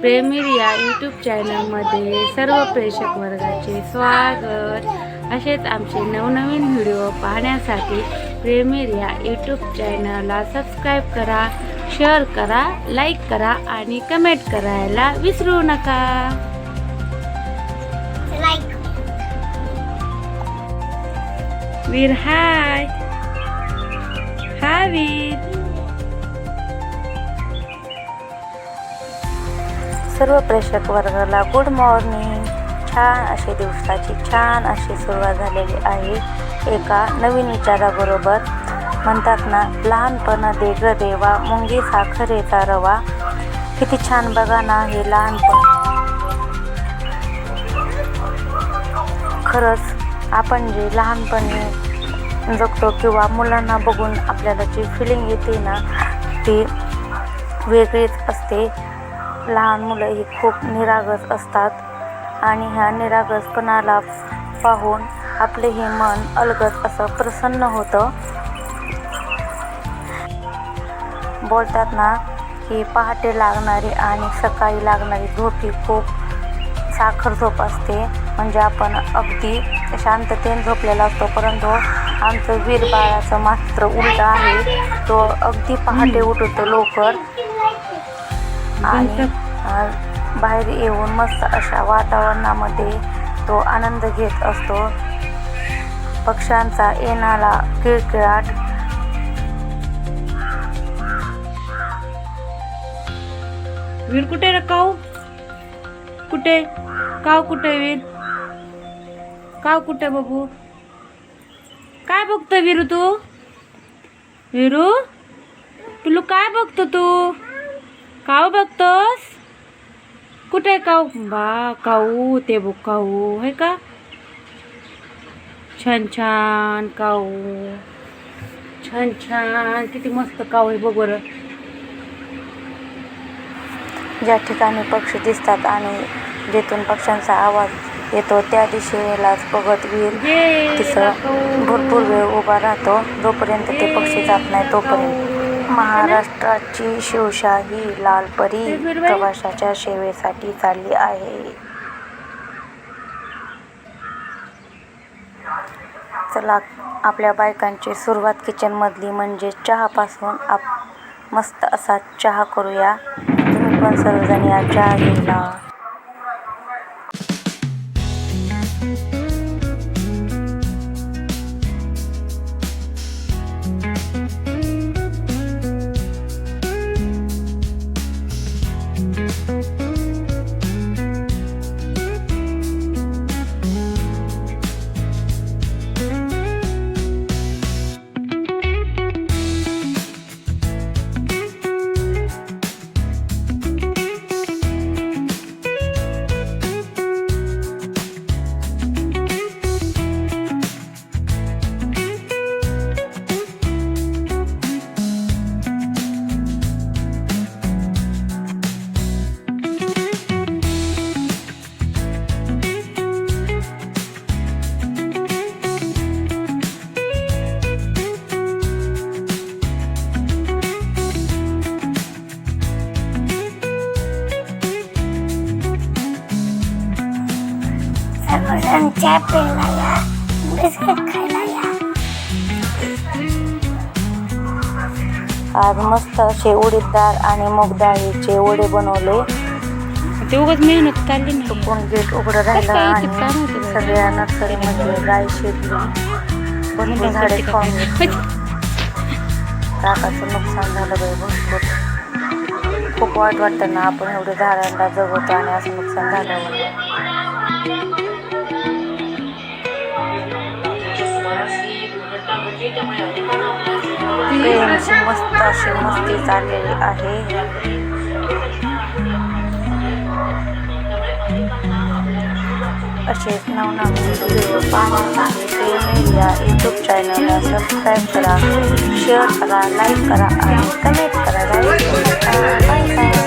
प्रेमीर या यूट्यूब चॅनलमध्ये सर्व प्रेक्षक वर्गाचे स्वागत. असेच आमचे नवनवीन व्हिडिओ पाहण्यासाठी प्रेमीर या यूट्यूब चॅनलला सबस्क्राईब करा शेअर करा लाईक करा आणि कमेंट करायला विसरू नका. वीर हाय हाय वीर. सर्व प्रेक्षक वर्गाला गुड मॉर्निंग छान अशी दिवसाची छान अशी सुरुवात झालेली आहे. एका नवीन विचाराबरोबर म्हणतात ना लहानपण देग देवा मुंगी साखरेचा रवा. किती छान बघा ना हे लहानपण. खरंच आपण जे लहानपणी जगतो किंवा मुलांना बघून आपल्याला जी फिलिंग येते ना ती वेगळीच असते. लहान मुलं ही खूप निरागस असतात आणि ह्या निरागसपणाला पाहून आपले हे मन अलगद असं प्रसन्न होतं. बोलतात ना की पहाटे लागणारी आणि सकाळी लागणारी झोप ही खूप साखर झोप असते. म्हणजे आपण अगदी शांततेने झोपलेला असतो परंतु आमचं वीर बाळाचं मात्र उलट आहे. तो अगदी पहाटे उठतो लवकर. आणि बाहेर येऊन मस्त अशा वातावरणामध्ये तो आनंद घेत असतो. पक्ष्यांचा येणारा किळकिळाट. वीर कुठे रे काऊ? कुठे? काव कुठे वीर? काव कुठे बघू काय बघतो वीरू तू? वीरू? तुला काय बघतो तू? काव बघतोस? कुठे काऊ बा काऊ ते बघ काऊ आहे का? छान छान काऊ. छान छान. किती मस्त काऊ आहे बघ बरं. ज्या ठिकाणी पक्षी दिसतात आणि जिथून पक्ष्यांचा आवाज येतो त्या दिशेलाच बघत वीर तिथं भरपूर वेळ उभा राहतो. जोपर्यंत ते पक्षी जात नाही तोपर्यंत. महाराष्ट्राची शिवशाही लालपरी प्रवाशाच्या सेवेसाठी चालली आहे. चला आपल्या बायकांची सुरुवात किचनमधली म्हणजे चहापासून आप मस्त असा चहा करूया. तुम्ही पण सर्वजण या चहा घ्यायला. चहा प्यायला या. बिस्किट खायला या. आज मस्त असे उडीद डाळ आणि मूग डाळीचे वडे बनवले. ते उगाच मेहनत चालली ना. चुकून गेट उघडं राहिलं आणि. सगळ्या नर्सरीमध्ये गाय शेतली भरपूर झाडे खाऊन काकाचं नुकसान झालं बाई भरपूर. खूप वाईट वाटतं ना आपण एवढे झाडांना जगवतो आणि असं नुकसान झालं मस्त अशी मस्ती चाललेली आहे. असेच नवनवीन व्हिडिओ पाहण्यासाठी यूट्यूब चॅनलला सबस्क्राईब करा शेअर करा लाईक करा आणि कमेंट करा. लाईक करा.